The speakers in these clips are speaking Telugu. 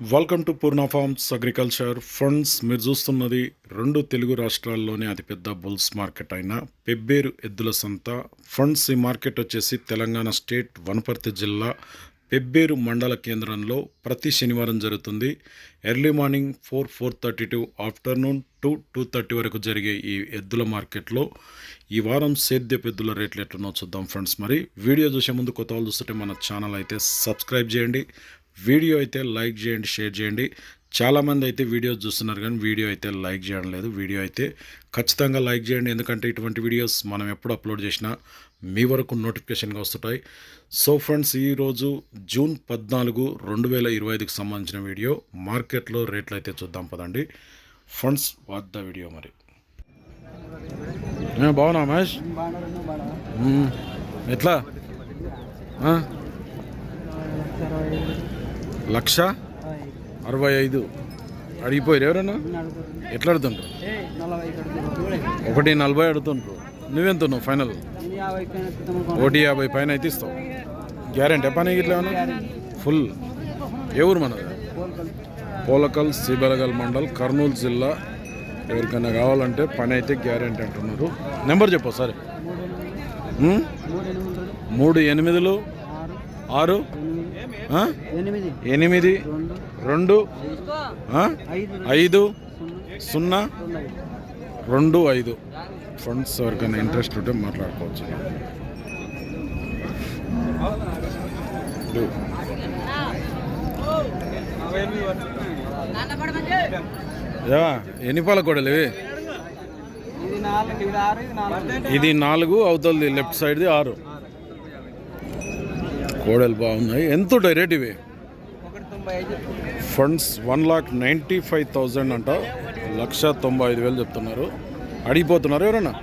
Welcome to Purna farms agriculture funds మీరు చూస్తున్నది రెండు తెలుగు రాష్ట్రాల్లోనే అతిపెద్ద బుల్స్ మార్కెట్ అయిన పెబ్బేరు ఎద్దుల సంత. ఫండ్స్ ఈ మార్కెట్ వచ్చేసి తెలంగాణ స్టేట్ వనపర్తి జిల్లా పెబ్బేరు మండల కేంద్రంలో ప్రతి శనివారం జరుగుతుంది. Early morning four four thirty to afternoon two two thirty వరకు జరిగే ఈ ఎద్దుల మార్కెట్లో ఈ వారం సేద్యపు ఎద్దుల రేట్లు ఎట్లున్నో చూద్దాం ఫ్రెండ్స్ మరి వీడియో చూసే ముందు కొత్త వాళ్ళు చూస్తుంటే మన ఛానల్ అయితే సబ్స్క్రైబ్ చేయండి. వీడియో అయితే లైక్ చేయండి షేర్ చేయండి. చాలామంది అయితే వీడియోస్ చూస్తున్నారు కానీ వీడియో అయితే లైక్ చేయడం లేదు. వీడియో అయితే ఖచ్చితంగా లైక్ చేయండి. ఎందుకంటే ఇటువంటి వీడియోస్ మనం ఎప్పుడు అప్లోడ్ చేసినా మీ వరకు నోటిఫికేషన్గా వస్తుంటాయి. సో ఫ్రెండ్స్ ఈరోజు జూన్ పద్నాలుగు రెండు వేల ఇరవై ఐదుకి సంబంధించిన వీడియో. మార్కెట్లో రేట్లు అయితే చూద్దాం పదండి. ఫ్రెండ్స్ వాట్ ద వీడియో మరి. బాగున్నా మహేష్. ఎట్లా? లక్ష అరవై ఐదు. అడిగిపోయారు ఎవరన్నా? ఎట్లా అడుగుతుంటారు ఒకటి నలభై అడుగుతుంటారు నువ్వెంత ఉన్నావు ఫైనల్? ఒకటి యాభై పైన అయితే ఇస్తావు. గ్యారెంటీ పని ఇట్లా ఫుల్. ఏ ఊరు మనది? పోలకల్ సిబలగల్ మండల్ కర్నూలు జిల్లా. ఎవరికైనా కావాలంటే పని అయితే గ్యారెంటీ అంటున్నారు. నెంబర్ చెప్పు సరే మూడు ఎనిమిదిలు? ఆరు? ఎనిమిది. రెండు? ఐదు. సున్నా. రెండు ఐదు. ఫండ్స్ ఎవరికైనా ఇంట్రెస్ట్ ఉంటే మాట్లాడుకోవచ్చు. ఎన్ని పాల కొడలు ఇవి? ఇది నాలుగు ఇది ఆరు ఇది నాలుగు. ఇది నాలుగు అవుతుంది లెఫ్ట్ సైడ్ది ఆరు. కోడలు బాగున్నాయి. ఎంత ఉంటాయి రేట్ ఇవి? Funds one lakh ninety five thousand అంట. లక్ష తొంభై ఐదు వేలు చెప్తున్నారు. అడిగిపోతున్నారు ఎవరన్నా?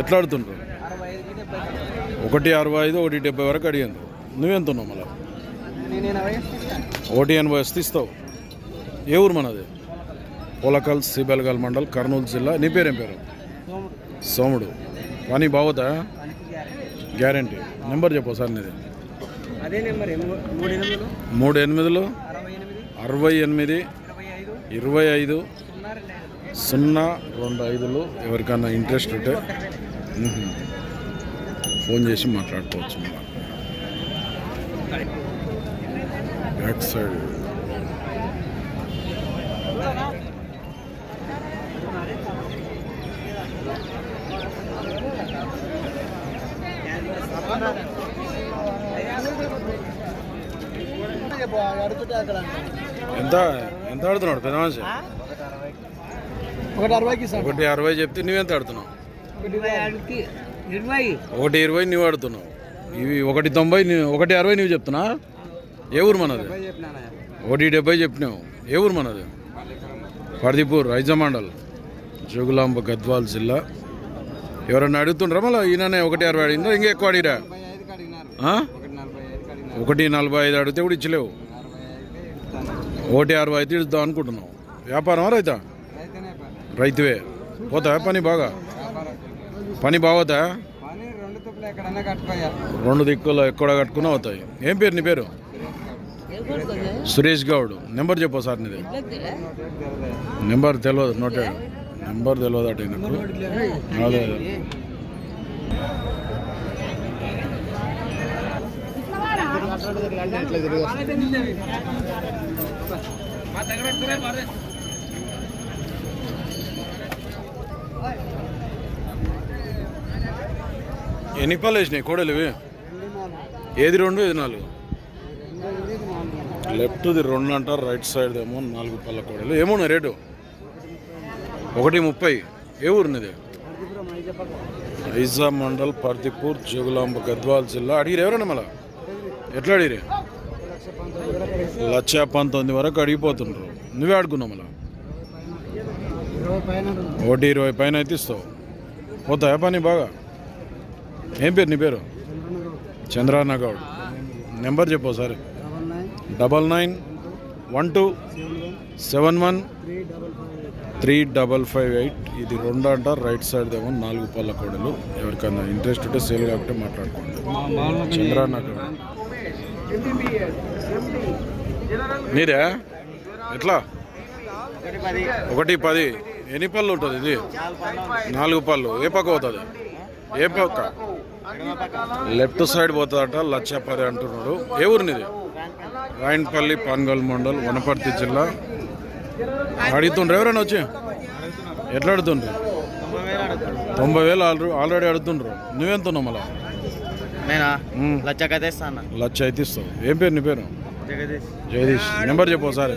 ఎట్లా డెబ్బై ఒకటి అరవై ఐదు ఒకటి డెబ్బై వరకు అడిగాను నువ్వెంత ఉన్నావు మళ్ళీ? ఒకటి ఎనభై వస్తే ఇస్తావు ఏ ఊరు మనది? పొలకల్ సిబెల్గల్ మండల్ కర్నూలు జిల్లా. నీ పేరేం పేరు? సోముడు. పని బాగుతా గ్యారెంటీ. నెంబర్ చెప్పు సార్ నీది. మూడు ఎనిమిదిలు? అరవై ఎనిమిది? ఇరవై ఐదు? సున్నా రెండు ఐదులు ఎవరికైనా ఇంట్రెస్ట్ ఉంటే. ఫోన్ చేసి మాట్లాడుకోవచ్చు బ్యాక్ సైడ్. ఎంత? ఎంత ఆడుతున్నాడు పెద్ద మనిషి ఒకటి అరవైకి ఒకటి అరవై చెప్తే నువ్వెంత ఆడుతున్నావు? ఒకటి ఇరవై నువ్వు ఆడుతున్నావు. ఇవి ఒకటి తొంభై ఒకటి అరవై నువ్వు చెప్తున్నా? ఏ ఊరు మనది? ఒకటి డెబ్బై చెప్పినావు. ఏ ఊరు మనది? పర్దిపూర్ ఐజమండల్ జోగులాంబ గద్వాల్ జిల్లా. ఎవరన్నా అడుగుతుండ్రా మళ్ళీ? ఈయననే ఒకటి అరవై అడిగిందా? ఇంకా ఎక్కువ అడిగిరా? ఒకటి నలభై ఐదు అడిగితే కూడా ఇచ్చలేవు. ఒకటి అరవై అయితే ఇద్దాం అనుకుంటున్నావు వ్యాపారం రైతా? రైతువే. పోతా పని బాగా? పని బాగోతా? రెండు దిక్కుల్లో ఎక్కడ కట్టుకుని అవుతాయి ఏం పేరు నీ పేరు? సురేష్ గౌడ్. నెంబర్ చెప్పు సార్ నీది. నెంబర్ తెలియదు నోటెడ్ నెంబర్ తెలియదు అటు నాకు అదే అదే. ఎన్ని పళ్ళు వేసినాయి కోడలు ఇవి ఏది రెండు ఏది నాలుగు? లెఫ్ట్ది రెండు అంటారు రైట్ సైడ్ ఏమో నాలుగు పళ్ళ కోడలు. ఏమోనా రేటు? ఒకటి ముప్పై. ఏ ఊరినిది? ఐజా మండల్ పర్దిపూర్ జోగులాంబ గద్వాల్ జిల్లా. అడిగిరు ఎవరన్నా మళ్ళా? ఎట్లా అడిగిరి? లక్ష పంతొమ్మిది వరకు అడిగిపోతుండ్రు. నువ్వే ఆడుకున్నావు మళ్ళా? ఒకటి ఇరవై పైన అయితే ఇస్తావు. పోతాయా పని బాగా? ఏం పేరు నీ పేరు? చంద్రాన్న గౌడ్ నెంబర్ చెప్పు సరే double nine one two seven one three double five eight. ఇది రెండు అంటారు రైట్ సైడ్ ఏమో నాలుగు పళ్ళ కోడలు. ఎవరికైనా ఇంట్రెస్ట్ ఉంటే సేల్ కాబట్టి మాట్లాడుకోండి. చంద్రాన్న గౌడ్ నీదే? ఎట్లా? ఒకటి పది. ఎన్ని పళ్ళు ఉంటుంది ఇది? నాలుగు పళ్ళు. ఏ పక్క పోతుంది? ఏ పక్క? లెఫ్ట్ సైడ్ పోతుందట లక్ష పది అంటున్నాడు. ఏ ఊరినిది? రాయన్పల్లి పాన్గల్ మండల్ వనపర్తి జిల్లా. అడుగుతుండ్రు ఎవరైనా వచ్చి? ఎట్లా అడుగుతుండ్రు? తొంభై వేలు ఆల్రెడీ ఆల్రెడీ అడుగుతుండ్రు. నువ్వెంత ఉన్నావు మళ్ళా? నేనా? ఉమ్, లచ్చకైతే ఇస్తాను లక్ష అయితే ఇస్తావు. ఏం పేరు నీ పేరు? జగదీష్. జగదీష్ నెంబర్ చెప్పు ఒకసారి.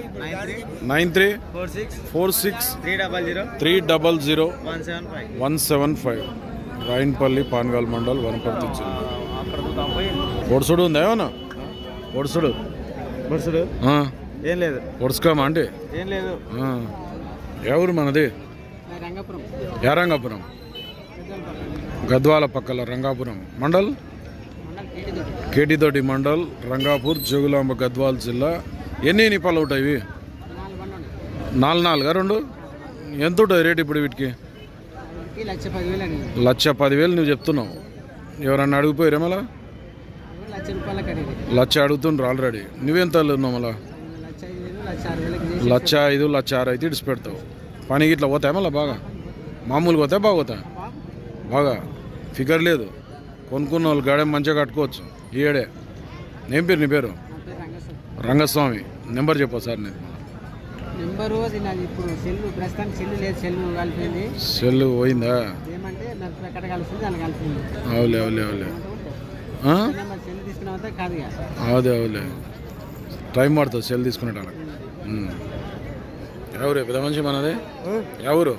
Nine three four six four six three double zero three double zero one seven five. One seven five. Rayanpalli Pangal mandal Wanaparthy జిల్లా. ఒడుసుడు ఉందా ఏమన్నా? ఒడుసుడు. ఆ, ఏం లేదు. ఒడుసుకోమా అంటే ఏం లేదు. ఎవరు మనది? రంగపురం. యారంగాపురం గద్వాల పక్కల రంగాపురం. మండల్? కేటితోటి మండల్ రంగాపూర్ జోగులాంబ గద్వాల్ జిల్లా. ఎన్ని ఎన్ని పళ్ళు ఉంటాయి నాలుగు నాలుగా రెండు? ఎంత ఉంటుంది రేట్ ఇప్పుడు వీటికి? లక్ష పదివేలు నువ్వు చెప్తున్నావు. ఎవరన్నా అడిగిపోయారా మళ్ళా? లక్ష అడుగుతుండ్రు ఆల్రెడీ. నువ్వెంత ఉన్నావు మళ్ళా? లక్ష ఐదు లక్ష ఆరు లక్ష ఐదు లక్ష ఆరు అయితే ఇడిచి పెడతావు. పనికి ఇట్లా పోతాయి మళ్ళీ బాగా? మామూలుగా పోతాయి? బాగా పోతాయి బాగా. ఫిగర్ లేదు. కొనుక్కున్న వాళ్ళు గాడే మంచిగా కట్టుకోవచ్చు. ఈ ఏడే ఏం పేరు నీ పేరు? రంగస్వామి. నెంబర్ చెప్పు సార్ నేను నెంబరు నాది ఇప్పుడు సెల్ ప్రస్తుతానికి సెల్ లేదు సెల్ కలిపింది. సెల్ పోయిందా? ఏమంటే నాకు ఎక్కడ కలిసింది దాన్ని కలిపింది అవులే అవులే అవులే. సెల్ కాదు అవుదే అవులే టైం పడుతుంది సెల్ తీసుకునేటానికి ఎవరు పెద్ద మనిషి మనది? ఎవరు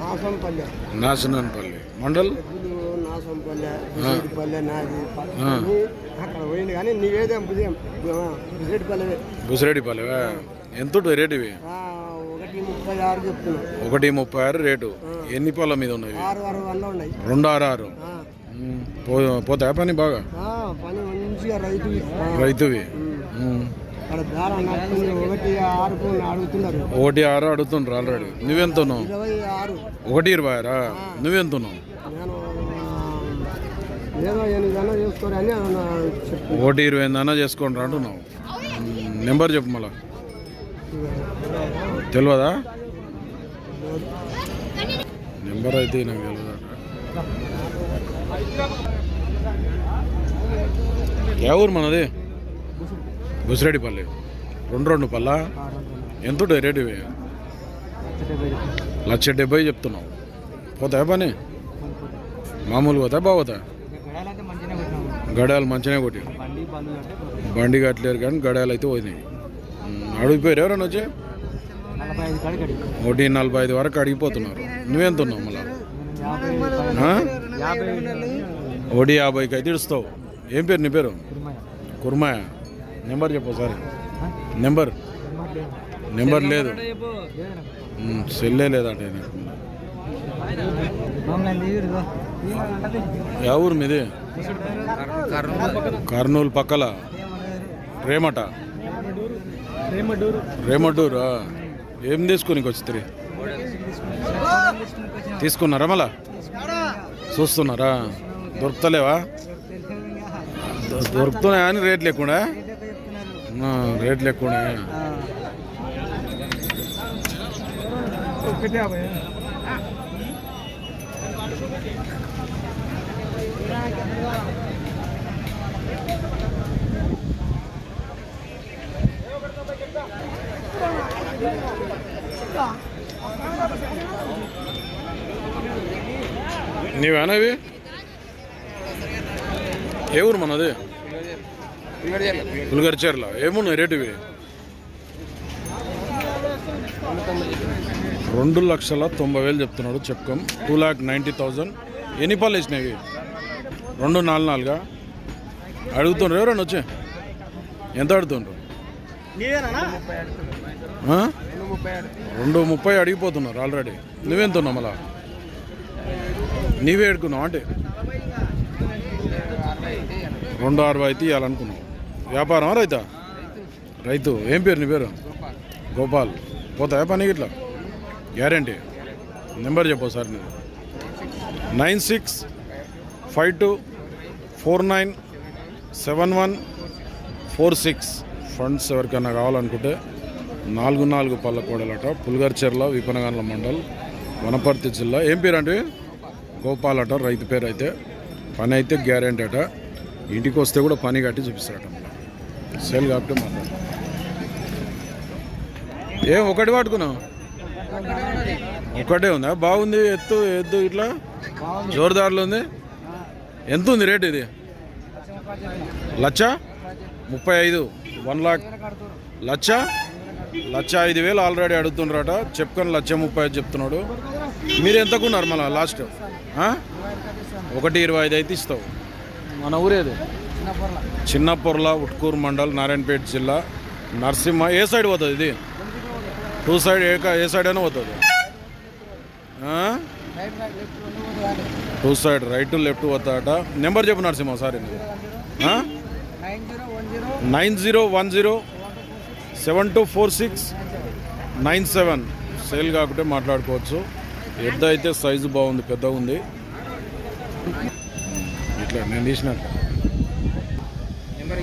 నాసంపల్లె నాశనపల్లి మండల్? నాసంపల్లె. పల్లె నాది. అక్కడ పోయింది కానీ నీవేదేం ఉదయం పల్లె బుసిరెడ్డిపల్లి ఎంత ఉంటుంది రేట్ ఇవి? ఒకటి ముప్పై ఆరు చెప్తున్నా. ఒకటి ముప్పై ఆరు రేటు. ఎన్ని పళ్ళ మీద ఉన్నాయి ఇవి? ఆరు ఆరు వందలు ఉన్నాయి. రెండు ఆరు ఆరు. పోతాయా పని బాగా? పని మంచిగా రైతు రైతువి. నడుస్తుంది ఒకటి ఆరు అడుగుతుండ్రు ఆల్రెడీ నువ్వెంత ఉన్నావు ఇరవై ఆరు. ఒకటి ఇరవై ఆరా? నువ్వెంత ఉన్నావు నేను ఆ, ఏదో ఎనిమిది అన్న ఒకటి ఇరవై ఎనిమిది అన్న చేసుకోండి అంటున్నావు. నెంబర్ చెప్పు మళ్ళా. తెలియదా నెంబర్ అయితే నాకు తెలియదు ఏ ఊరు మనది? బుసిరెడ్డిపల్లి. రెండు రెండు పల్ల? ఎంత రేట్ రేటు ఇవి? లక్ష డెబ్బై చెప్తున్నావు. పోతాయా పని? మామూలు పోతాయి బాగుతాయి? గడాలు మంచిగానే కొట్టి బండి కట్టలేరు కానీ గడాలు అయితే పోయినాయి. అడిగిపోయారు ఎవరైనా వచ్చి? ఒకటి నలభై ఐదు వరకు అడిగిపోతున్నారు. నువ్వెంత ఉన్నావు మళ్ళా? ఒకటి యాభైకి అయితే ఇడుస్తావు. ఏం పేరు నీ పేరు? కుర్మాయ నెంబర్ చెప్పు సార్ నెంబర్? నెంబర్ లేదు. సెల్లే లేదట ఈయనకు. యా ఊరు మీది? కర్నూలు పక్కల. రేమట. రేమటూరు ఏం తీసుకుని వచ్చి తీసుకున్నారా మళ్ళా? చూస్తున్నారా? దొరుకుతలేవా? దొరుకుతున్నాయా అని రేట్ లేకుండా? రేట్ లేకుండా. ఒకటి యాభై. నీవేనా ఇవి ఏ ఊరు మనది పులిగరిచేర్ల ఏమున్నాయి రేటు ఇవి రెండు లక్షల తొంభై వేలు చెప్తున్నాడు చెప్పుకోం టూ ల్యాక్ నైంటీ థౌజండ్ ఎన్ని పళ్ళు వేసినాయి? రెండు నాలుగు నాలుగా? అడుగుతుండ్రు ఎవరైనా వచ్చి? ఎంత అడుగుతుండ్రు? రెండు ముప్పై అడిగిపోతున్నారు ఆల్రెడీ. నువ్వెంత ఉన్నావు మళ్ళా? నీవే ఎడుకున్నావు అంటే? రెండు అరవై అయితే ఇవ్వాలనుకున్నావు వ్యాపారం రైతా? రైతు. ఏం పేరు నీ పేరు? గోపాల్. పోతాయా పని ఇట్లా? గ్యారంటీ. నెంబర్ చెప్పు సార్ నేను. Nine six five two four nine seven one four six. Funds ఎవరికైనా కావాలనుకుంటే నాలుగు నాలుగు పళ్ళ పుల్గర్చెర్ల విపనగండ్ల మండల్ వనపర్తి జిల్లా. ఏం పేరు అంటే గోపాల్ అట రైతు పేరు అయితే పని అయితే గ్యారెంటీ అట. ఇంటికి వస్తే కూడా పని కట్టి చూపిస్తాడట సేల్ కాబట్టి మాట్లాడు ఏం ఒకటి పట్టుకున్నావు? ఒకటే ఉందా? బాగుంది ఎత్తు ఎద్దు ఇట్లా? జోరుదారులు ఉంది. ఎంత ఉంది రేట్ ఇది? లచ్చ? ముప్పై ఐదు. వన్ లాక్. లచ్చ? లచ్చ ఐదు వేలు ఆల్రెడీ అడుగుతుండ్రట. చెప్పుకొని లచ్చ ముప్పై ఐదు చెప్తున్నాడు. మీరు ఎంతకున్నారు మళ్ళా లాస్ట్? ఒకటి ఇరవై ఐదు అయితే ఇస్తావు. మన ఊరేది చిన్న పొర్ల ఉట్కూరు మండల్ నారాయణపేట జిల్లా నరసింహ ఏ సైడ్ పోతుంది ఇది? టూ సైడ్ ఏ ఏ సైడ్ అయినా పోతుంది? టూ సైడ్ రైట్ లెఫ్ట్ పోతాడట. నెంబర్ చెప్పు Narasimha sorry. Nine zero one zero seven two four six nine seven. Cell కాకుంటే మాట్లాడుకోవచ్చు. ఎద్ద అయితే సైజు బాగుంది పెద్దగా ఉంది. ఇట్లా నేను తీసినట్టు నెంబర్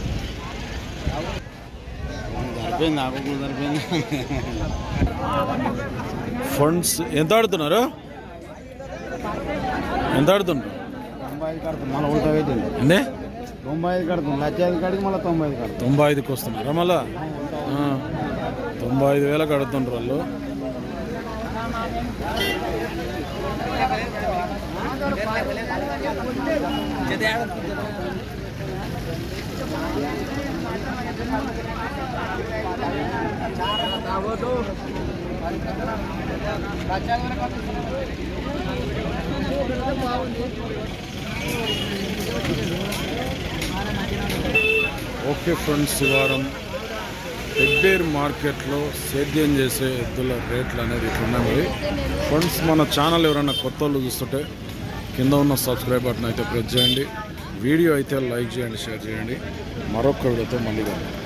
సరిపోయింది నాకు సరిపోయింది. ఫండ్స్ ఎంత ఆడుతున్నారు? ఎంత ఆడుతున్నారు? తొంభై ఐదు కడుతుంది మళ్ళీ ఉల్టా అందే తొంభై ఐదు కడుతుంది లక్ష ఐదు కాడికి మళ్ళీ తొంభై ఐదు కడుతుంది. తొంభై ఐదుకి వస్తున్నారా మళ్ళా. తొంభై ఐదు వేలకు అడుగుతుండ్రు వాళ్ళు. ఓకే ఫ్రెండ్స్ ఈ వారం పెబ్బేరు మార్కెట్లో సేద్యం చేసే ఎద్దుల రేట్లు అనేది ఇట్లున్నాయి ఫ్రెండ్స్ మన ఛానల్ ఎవరైనా కొత్త వాళ్ళు చూస్తుంటే కింద ఉన్న సబ్స్క్రైబ్ బటన్ అయితే ప్రెస్ చేయండి. వీడియో అయితే లైక్ చేయండి షేర్ చేయండి. మరొక వీడియోతో మళ్ళీ కలుద్దాం.